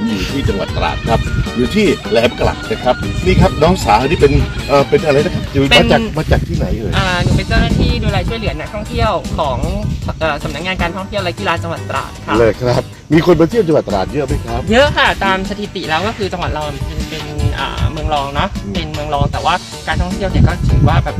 ผมอยู่ที่จังหวัดตราดครับ อยู่ที่แหลมกลัดนะครับ นี่ครับน้องสาวนี่เป็นเอ่อเป็นอะไรนะครับอยู่เป็นมาจากมาจากที่ไหนเอ่ยอ่าหนูเป็นเจ้าหน้าที่ดูแลช่วยเหลือนักท่องเที่ยวของเอ่อสำนักงานการท่องเที่ยวและกีฬาจังหวัดตราดค่ะ เลยครับ มีคนมาเที่ยวจังหวัดตราดเยอะไหมครับ เยอะค่ะตามสถิติแล้วก็คือจังหวัดเราเป็นเป็นอ่าเมืองรองเนาะเป็นเมืองรองแต่ว่าการท่องเที่ยวเนี่ยก็ถือว่าแบบ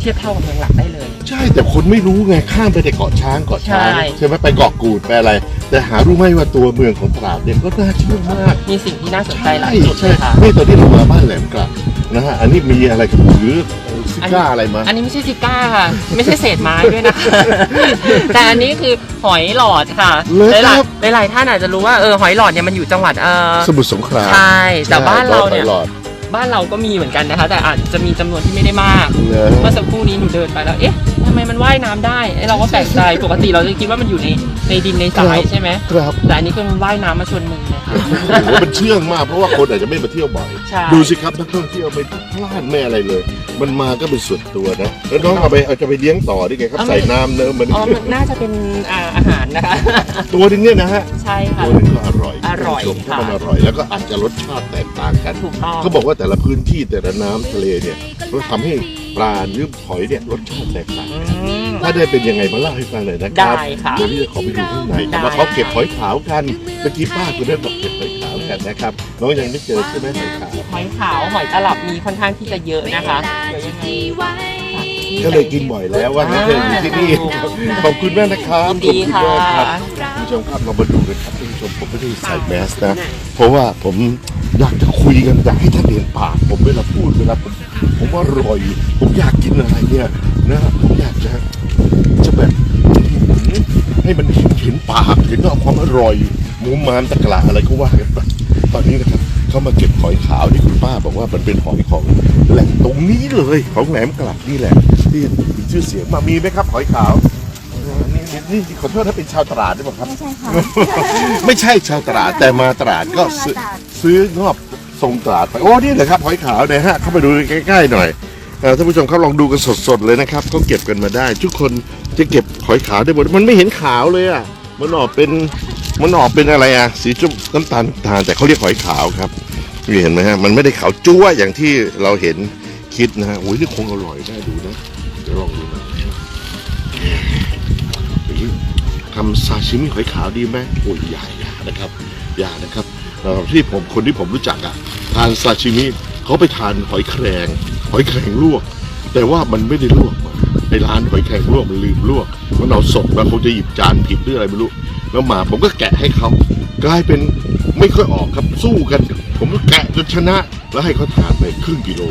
เทียบเท่ากับเมืองหลักได้เลย ใช่แต่คนไม่รู้ไงข้ามไปแต่เกาะช้างเกาะช้างใช่ ใช่ไหมไปเกาะกูดไปอะไร แต่หารู้ไหมว่าตัวเมืองของตราดเนี่ยก็น่าเชื่อมาก มีสิ่งที่น่าสนใจหลายจุดใช่เลยค่ะ นี่ตอนที่เรามาบ้านแหลมกลัดนะฮะอันนี้มีอะไรกับหรือซิก้าอะไรมา อันนี้ไม่ใช่ซิก้าค่ะ ไม่ใช่เศษไม้ด้วยนะคะ แต่อันนี้คือหอยหลอดค่ะ เหรอหคลารัยบ ๆหลายๆท่านอาจจะรู้ว่าเออหอยหลอดเนี่ยมันอยู่จังหวัดเออสมุทรสงครามใช่แต่บ้านเราเนี่ยใช่ดอหอหลอด บ้านเราก็มีเหมือนกันนะคะ แต่อาจจะมีจำนวนที่ไม่ได้มากเนอะเมื่อสักครู่นี้หนูเดินไปแล้ว เอ๊ะ ทำไมมันว่ายน้ำได้ไอ้เราก็แปลกใจ ปกติเราจะคิดว่ามันอยู่ในในดินในทรายใช่ไหมครับแต่อันนี้ก็มันว่ายน้ำมาชนมึงเลยค่ะโอ้โหมันเชื่องมากเพราะว่าคนอาจจะไม่มาเที่ยวบ่อย ใช่ ดูสิครับนักท่องเที่ยวไม่พลาดไม่อะไรเลย มันมาก็เป็นส่วนตัวนะ แล้วน้องเอาไปเอาจะไปเลี้ยงต่อได้ไงครับใส่น้ำเนอะมันอ๋อมันน่าจะเป็นอ่าอาหารนะคะ ตัวนึงเนี่ยนะฮะ ใช่ค่ะ ตัวนึงก็อร่อยอร่อยคุณผู้ชมค่ะ ถ้ามันอร่อย แล้วก็อาจจะรสชาติแตกต่างกัน ถูกต้อง เขาบอกว่าแต่ละพื้นที่แต่ละน้ำทะเลเนี่ยก็ทำให้ปลาหรือหอยเนี่ยรสชาติแตกต่างอืกันมถ้าได้เป็นยังไงมาเล่าให้ฟังหน่อยนะครับได้ค่ะ เดี๋ยวพี่จะขอไปดูข้างในได้ว่าเขาเก็บหอยขาวกันเมื่อกี้ป้าคุณได้บอกเก็บหอยขาวกันนะครับน้องยังไม่เจอใช่ไหมหอยขาวหอยขาวหอยตลับมีค่อนข้างที่จะเยอะนะคะเดี๋ยวยังไงฝากพี่ก็เลยกินบ่อยแล้วว่างั้นเถอะอยู่ที่นี่ครับขอบคุณมากนะครับยินดีขอบคุณค่ะมากครับคุณผู้ชมครับเรามาดูกันครับท่านผู้ชมผมไม่ได้ใส่แมสนะ เพราะว่าผมอยากจะคุยกันอยากให้ท่านเห็นปากผมเวลาพูดเวลาผม ผมว่าอร่อย ผมอยากกินอะไรเนี่ยนะผมอยากจะจะแบบให้มันเห็นเห็นปากเห็นว่าความอร่อยหมูมามตะกละอะไรก็ว่ากันไปตอนนี้นะครับเขามาเก็บหอยขาวที่คุณป้าบอกว่ามันเป็นหอยของแหล่งตรงนี้เลยของแหลมกลัดนี่แหละที่มีชื่อเสียงมามีไหมครับหอยขาวเออนี่นี่นี่ขอโทษถ้าเป็นชาวตราดได้ไหมครับ ไม่ใช่ค่ะ ไม่ใช่ชาวตราดแต่มาตราดก็ซื้อซื้องอบ ทรงตราดไปโอ้นี่เหรอครับหอยขาวเนี่ยฮะเข้าไปดูใกล้ๆหน่อยท่านผู้ชมครับลองดูกันสดๆเลยนะครับเขาเก็บกันมาได้ ทุกคนจะเก็บหอยขาวได้หมดมันไม่เห็นขาวเลยอะมันออกเป็นมันออกเป็นอะไรอะสีจุ่มน้ำตาลตาลแต่เขาเรียกหอยขาวครับนี่เห็นไหมฮะมันไม่ได้ขาวจั๊วอย่างที่เราเห็นคิดนะฮะโอ้ยนี่คงอร่อยได้ดูนะเดี๋ยวลองดูนะนี้ทำซาชิมิหอยขาวดีไหมโอ้ยอย่าอย่านะครับอย่านะครับ ที่ผมคนที่ผมรู้จักอะทานซาชิมิเขาไปทานหอยแครงหอยแครงลวก แต่ว่ามันไม่ได้ลวกมาในร้านหอยแครงลวกมันลืมลวกมันเอาสดมาคงจะหยิบจานผิดหรืออะไรไม่รู้แล้วมาผมก็แกะให้เขากลายเป็นไม่ค่อยออกครับสู้กัน ผมก็แกะจนชนะ แล้วให้เขาทานไปครึ่งกิโล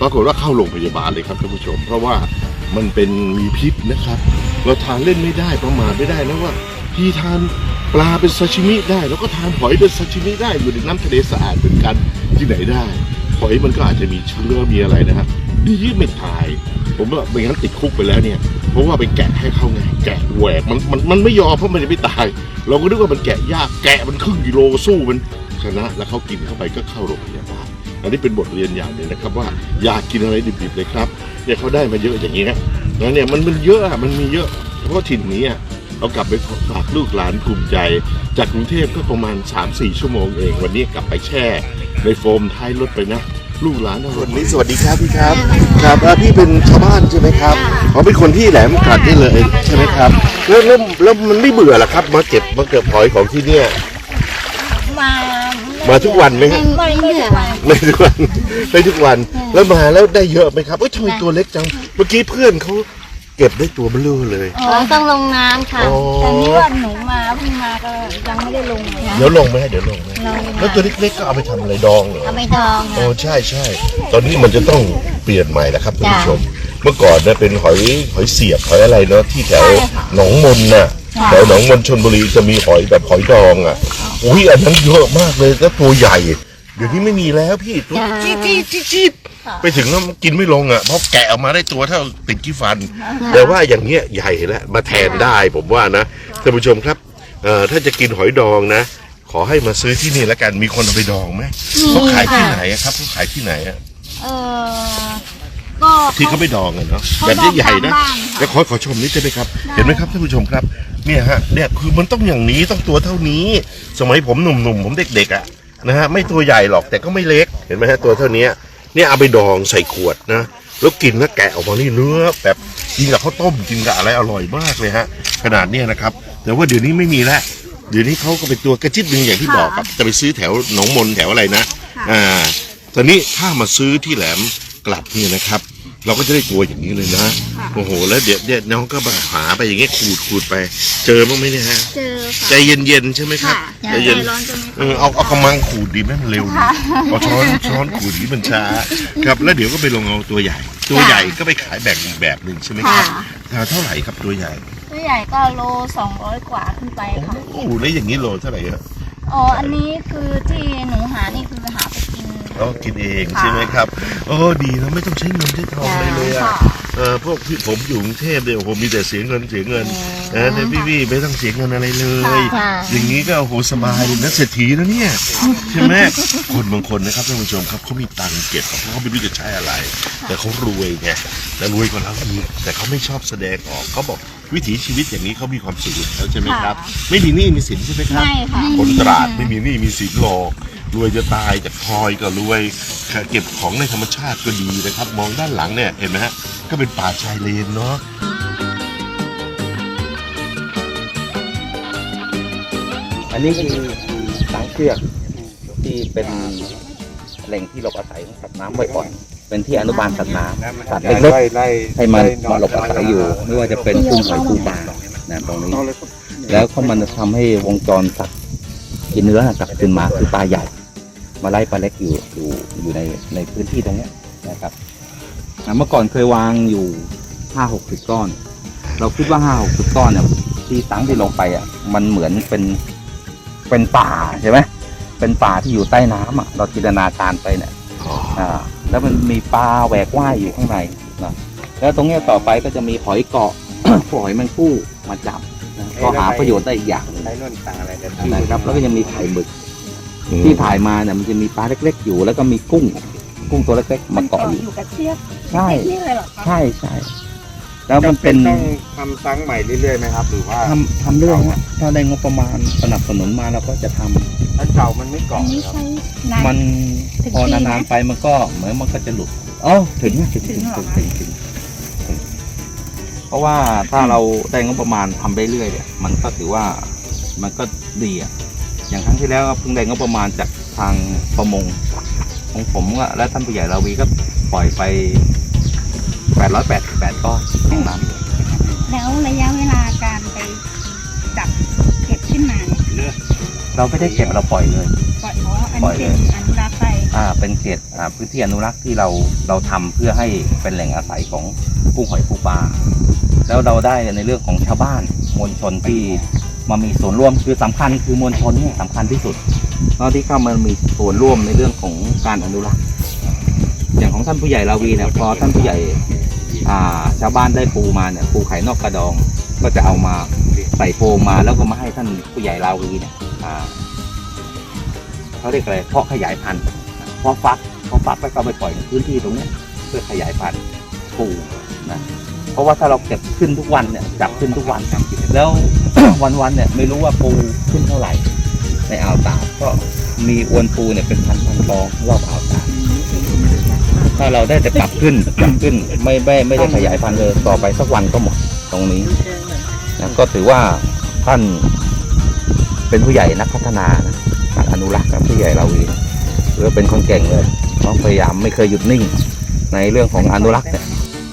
ปรากฏว่าเข้าโรงพยาบาลเลยครับท่านผู้ชม เพราะว่ามันเป็นมีพิษนะครับ เราทานเล่นไม่ได้ประมาทไม่ได้นะว่าพี่ทาน ปลาเป็นซาชิมิได้แล้วก็ทานหอยเป็นซาชิมิได้อยู่ในน้ำทะเลสะอาดเหมือนกันที่ไหนได้ หอยมันก็อาจจะมีเชื้อมีอะไรนะครับดีไม่ตาย ผมว่าไม่งั้นติดคุกไปแล้วเนี่ย เพราะว่าไปแกะให้เขาไงแกะแหวกมันมันมันไม่ยอมเพราะมันจะไม่ตาย เราก็นึกว่ามันแกะยากแกะมันครึ่งกิโลสู้มันชนะแล้วเขากินเข้าไปก็เข้าโรงพยาบาลอันนี้เป็นบทเรียนอย่างหนึ่งนะครับว่าอย่ากินอะไรดิบๆเลยครับเนี่ยเขาได้มาเยอะอย่างนี้นะแล้วเนี่ยมันมันเยอะอะมันมีเยอะเฉพาะถิ่นนี้อะ เรากลับไปฝากลูกหลานภูมิใจ จากกรุงเทพก็ประมาณ 3-4 ชั่วโมงเอง วันนี้กลับไปแช่ ในโฟมท้ายรถไปนะ ลูกหลานวันนี้สวัสดีครับพี่ครับ ครับพี่เป็นชาวบ้านใช่ไหมครับเขาเป็นคนที่แหลมกลัดนี่เลยใช่ไหมครับแล้วแล้วแล้วมันไม่เบื่อหรอครับ มาเก็บมาเก็บหอยของที่เนี่ย มามาทุกวันไหมครับไม่ไม่ทุกวันไม่ทุกวันไม่ทุกวันแล้วมาแล้วได้เยอะไหมครับเอ้ยทำไมตัวเล็กจัง เมื่อกี้เพื่อนเขา เก็บได้ตัวเบลอเลย อ๋อต้องลงน้ำค่ะอ๋อแต่นี่ว่าหนูมาเพิ่งมาก็ยังไม่ได้ลงเลยค่ะเดี๋ยวลงไหมเดี๋ยวลงไหมลงแล้วตัวเล็กๆก็เอาไปทำอะไรดองเหรอ เอาไปดองโอ้ค่ะ ใช่ใช่ตอนนี้มันจะต้องเปลี่ยนใหม่แล้วครับท่านผู้จ้ะชม เมื่อก่อนเนี่ยเป็นหอยหอยเสียบหอยอะไรเนาะที่แถวใช่ค่ะหนองมนน่ะค่ะแถวหนองมนชนบุรีจะมีหอยแบบหอยดองอะอุ้ยอันนั้นเยอะมากเลยแล้วตัวใหญ่ เดี๋ยวนี้ไม่มีแล้วพี่ตัวจ้ะจี๊ดจี๊ดจี๊ดจี๊ดค่ะไปถึงแล้วกินไม่ลงอะเพราะแกะออกมาได้ตัวเท่าติดกี้ฟัน แต่ว่าอย่างเงี้ยใหญ่แล้วมาแทนได้ผมว่านะท่านผู้ชมครับเอ่อถ้าจะกินหอยดองนะ ขอให้มาซื้อที่นี่แล้วกันมีคนเอาไปดองไหมเขาขายที่ไหนอะครับเขาขายที่ไหนอะเออก็ที่เขาไม่ดองอะเนาะเขาแบบดองใหญ่ๆนะตามบ้านค่ะแล้วขอขอชมนิดได้ไหมครับได้เห็นไหมครับท่านผู้ชมครับ เนี่ยฮะเนี่ยคือมันต้องอย่างนี้ต้องตัวเท่านี้ สมัยผมหนุ่มๆผมเด็กๆอะ นะฮะไม่ตัวใหญ่หรอกแต่ก็ไม่เล็กเห็นไหมฮะตัวเท่านี้เนี่ยเอาไปดองใส่ขวดนะแล้วกินแล้วแกะออกมานี่เนื้อแบบกินกับข้าวต้มกินกับอะไรอร่อยมากเลยฮะขนาดเนี้ยนะครับ แต่ว่าเดี๋ยวนี้ไม่มีแล้วเดี๋ยวนี้เขาก็เป็นตัวกระจิบหนึ่งอย่างที่บอกครับจะไปซื้อแถวหนองมนแถวอะไรนะอ่าตอนนี้ถ้ามาซื้อที่แหลมกลัดเนี่ยนะครับ เราก็จะได้ตัวอย่างนี้เลยนะ โอ้โห แล้วเดี๋ยวเดี๋ยวน้องก็มาหาไปอย่างเงี้ยขูดขูดไป เจอบ้างไหมเนี่ยฮะ เจอใจค่ะ เย็นๆใช่ไหมครับค่ะ ใจใจเย็นร้อนจะไม่เออเอาเอากำมังขูดดีไหมมันเร็วดีเอาช้อนช้อนขูดดีมันช้า ครับแล้วเดี๋ยวก็ไปลงเอาตัวใหญ่ ตัวใหญ่ก็ไปขายแบ่งอีกแบบหนึ่งใช่ไหมครับอ่าเท่าไหร่ครับตัวใหญ่ตัวใหญ่ก็โลสองร้อยกว่าขึ้นไปค่ะ โอ้โหแล้วอย่างนี้โลเท่าไหร่ครับอ๋อ อันนี้คือที่หนูหานี่คือหาไป กินเรากินเองค่ะใช่ไหมครับโอ้ดีนะไม่ต้องใช้เงินใช้ทองเลยเลยอะค่ะเออพวกพี่ผมอยู่กรุงเทพเนี่ยโอ้โหมีแต่เสียเงินเสียเงินเออแต่พี่พี่ไม่ต้องเสียเงินอะไรเลย ค่ะ อย่างนี้ก็โอ้โหสบายเลยนะเศรษฐีนะเนี่ยใช่ไหมคนบางคนนะครับท่านผู้ชมครับเขามีตังค์เก็บเพราะเขาไม่รู้จะใช้อะไร แต่เขารวยไงแต่รวยกว่าเราอีกแต่เขาไม่ชอบแสดงออกเขาบอกวิถีชีวิตอย่างนี้เขามีความสุขอยู่แล้วใช่ไหมครับ ไม่มีหนี้มีสินใช่ไหมครับ ไม่ค่ะ คนตราดไม่มีหนี้มีสินหรอก รวยจะตายจากพลอยก็รวยเก็บของในธรรมชาติก็ดีนะครับ มองด้านหลังเนี่ยเห็นไหมฮะก็เป็นป่าชายเลนเนาะอันนี้คือสังเชือกที่เป็นแหล่งที่หลบอาศัยของสัตว์น้ำบ่อยๆเป็นที่อนุบาลสัตว์น้ำสัตว์เล็กๆให้มันมาหลบอาศัยอยู่ ไม่ว่าจะเป็นกุ้งหอยปูปลานะตรงนี้ แล้วก็มันจะทำให้วงจรสัตว์กินเนื้อกลับคืนมาคือปลาใหญ่ มาไล่ปลาเล็กอยู่อยู่อยู่ในในพื้นที่ตรงเนี้ยนะครับอะเมื่อก่อนเคยวางอยู่ห้าหกสิบก้อน เราคิดว่าห้าหกสิบก้อนเนี่ยที่ตั้งที่ลงไปอะมันเหมือนเป็นเป็นป่าใช่ไหมเป็นป่าที่อยู่ใต้น้ำอะเราจินตนาการไปเนี่ยอ่าแล้วมันมีปลาแหวกว่ายอยู่ข้างในนะแล้วตรงเนี้ยต่อไปก็จะมีหอยเกาะพวกหอยแมงผู้มาจับนะก็หาประโยชน์ได้อีกอย่างหนึ่งใช้นวลตาอะไรเดี๋ยวนะครับแล้วก็ยังมีไข่หมึก ที่ถ่ายมาเนี่ยมันจะมีปลาเล็ก ๆ อยู่ แล้วก็มีกุ้ง กุ้งตัวเล็กๆมาเกาะอยู่อยู่กับเชือกใช่นี่เลยเหรอคะใช่ใช่แล้วมันเป็นต้องทำซ้ำใหม่เรื่อยๆไหมครับ หรือว่าทำทำเรื่องฮะถ้าได้งบประมาณสนับสนุนมาเราก็จะทำอันเก่ามันไม่เกาะอันนี้ครับใช้นานมันถึงพอปีไหมนานๆไปมันก็เหมือนมันก็จะหลุดอ๋อถึงนะถึงถึถึงงเหรอถึงถึงถึงเพราะว่าถ้าเราได้งบประมาณทำไปเรื่อยเนี่ยมันก็ถือว่ามันก็ดีอะ อย่างครั้งที่แล้วก็เพิ่งได้งบประมาณจากทางประมง ของผมก็และท่านผู้ใหญ่เราวีก็ปล่อยไปแปดร้อยแปดแปดก้อนของน้ำแล้วระยะเวลาการไปจับเก็บขึ้นมาเนี่ยเราไม่ได้เก็บเราปล่อยเลย ปล่อยอ๋ออันปล่อยนี้เลยเป็นอนุรักษ์ไปอ่าเป็นเขตอ่าพื้นที่อนุรักษ์ที่เราเราทำเพื่อให้เป็นแหล่งอาศัยของกุ้งหอยปูปลาแล้วเราได้ในเรื่องของชาวบ้านมวลชนที่ มามีส่วนร่วมคือสำคัญคือมวลชนเนี่ยสำคัญที่สุดเพราะที่เข้ามามีส่วนร่วมในเรื่องของการอนุรักษ์ อย่างของท่านผู้ใหญ่ลาวีเนี่ยพอท่านผู้ใหญ่าชาวบ้านได้ปูมาเนี่ยปูไข่นอกกระดองก็จะเอามาใส่โพรงมาแล้วก็มาให้ท่านผู้ใหญ่ลาวีเนี่ยเขาเรียกอะไรเพาะขยายพันธุ์เพอฟักเพอฟักแล้วก็ไปปล่อยในพื้นที่ตรงนี้เพื่อขยายพันธุ์ปูนะ เพราะว่าถ้าเราเก็บขึ้นทุกวันเนี่ยจับขึ้นทุกวันแล้ว วันๆเนี่ยไม่รู้ว่าปูขึ้นเท่าไหร่ ในอ่าวตาดก็มีอวนปูเนี่ยเป็นพันพันๆฟองรอบอ่าวตาถ้าเราได้แต่จับขึ้นจับขึ้นไม่ไม่ไม่ได้ขยายพันธุ์เลยต่อไปสักวันก็หมดตรงนี้นะก็ถือว่าท่านเป็นผู้ใหญ่นักพัฒนานะอนุรักษ์ผู้ใหญ่เราวีนะหรือเป็นคนเก่งเลยต้องพยายามไม่เคยหยุดนิ่งในเรื่องของอนุรักษ์เนี่ย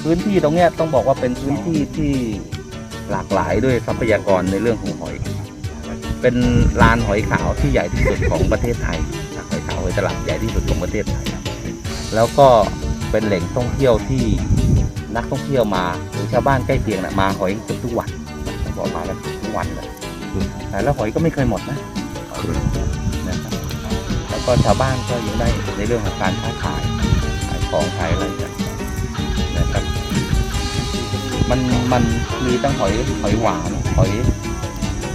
พื้นที่ตรงเนี้ยต้องบอกว่าเป็นพื้นที่ที่หลากหลายด้วยทรัพยากรในเรื่องของหอย เป็นลานหอยขาวที่ใหญ่ที่สุดของประเทศไทยหอยขาวหอยตลับใหญ่ที่สุดของประเทศไทย แล้วก็เป็นแหล่งท่องเที่ยวที่นักท่องเที่ยวมาหรือชาวบ้านใกล้เคียงนะมาหอยเกือบทุกวันต้องบอกมาแล้วทุกวันเลยแล้วหอยก็ไม่เคยหมดนะนะครับแล้วก็ชาวบ้านก็ยังได้ในเรื่องของการค้าขายขายของขายอะไรกันนะครับ มันมันมีตั้งหอยหอยหวานหอย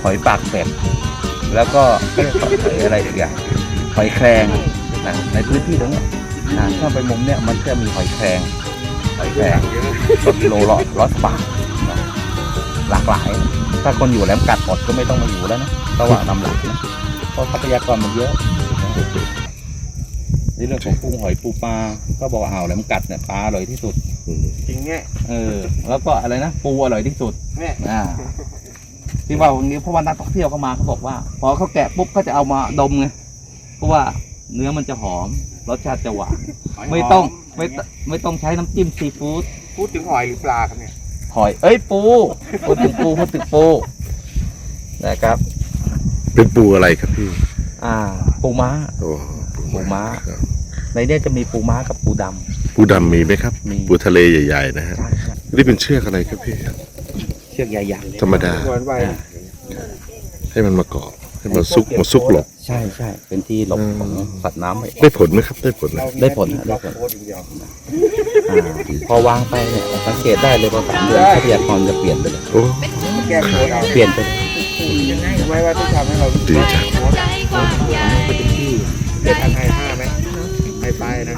หอยปากเป็ดแล้วก็หอยอะไรอีกอย่างหอยแครงนะในพื้นที่ตรงเนี้ยนะถ้าไปมุมเนี้ยมันจะมีหอยแครงหอยแครงก็กิโลละร้อยบาทนะหลากหลาย ถ้าคนอยู่แหลมกัดหมดก็ไม่ต้องมาอยู่แล้วนะระหว่างนำหลักนะเพราะทรัพยากรมันเยอะในเรื่องของกุ้งหอยปูปลาก็บอกอ่าวแหลมกัดเนี่ยปลาอร่อยที่สุด จริงเนี่ยเออ แล้วก็อะไรนะปูอร่อยที่สุดเนี่ยอ่าที่ว่าวันนี้เพราะว่านักท่องเที่ยวเข้ามาเขาบอกว่า พอเขาแกะปุ๊บเขาจะเอามาดมไงเพราะว่าเนื้อมันจะหอมรสชาติจะหวานหยไม่ต้องหไม่ตไม่ต้องใช้น้ำจิ้มซีฟู้ดพูดถึงหอยหรือปลาครับเนี่ยหอย เอ้ยปูพูดถึงปูพูดถึงปูนะครับ เป็นปูอะไรครับพี่ อ่า ปูม้าโอ้ปูม้าครับในเนี้จะมีปูม้ากับปูดำ ปูดำมีไหมครับ มี ปูทะเลใหญ่ๆนะฮะนี่เป็นเชือกอะไรครับพี่ เชือกใหญ่ๆธรรมดาให้มันมาเกาะให้มันซุกมาซุกหลบ ใช่ใช่เป็นที่หลบของสัตว์น้ำไได้ผลไหมครับ ได้ผลไหมได้ผลนะได้ผลพอวางไปเนี่ยสังเกตได้เลยพอสามเดือนทรัพยากรจะเปลี่ยนไปเลยเปลี่ยนไปไม่ว่าต้องทำให้เราดีจัง ใจกว้างใหญ่ เป็นที่เด็ดอันไทยห้าไหมไปไปนะ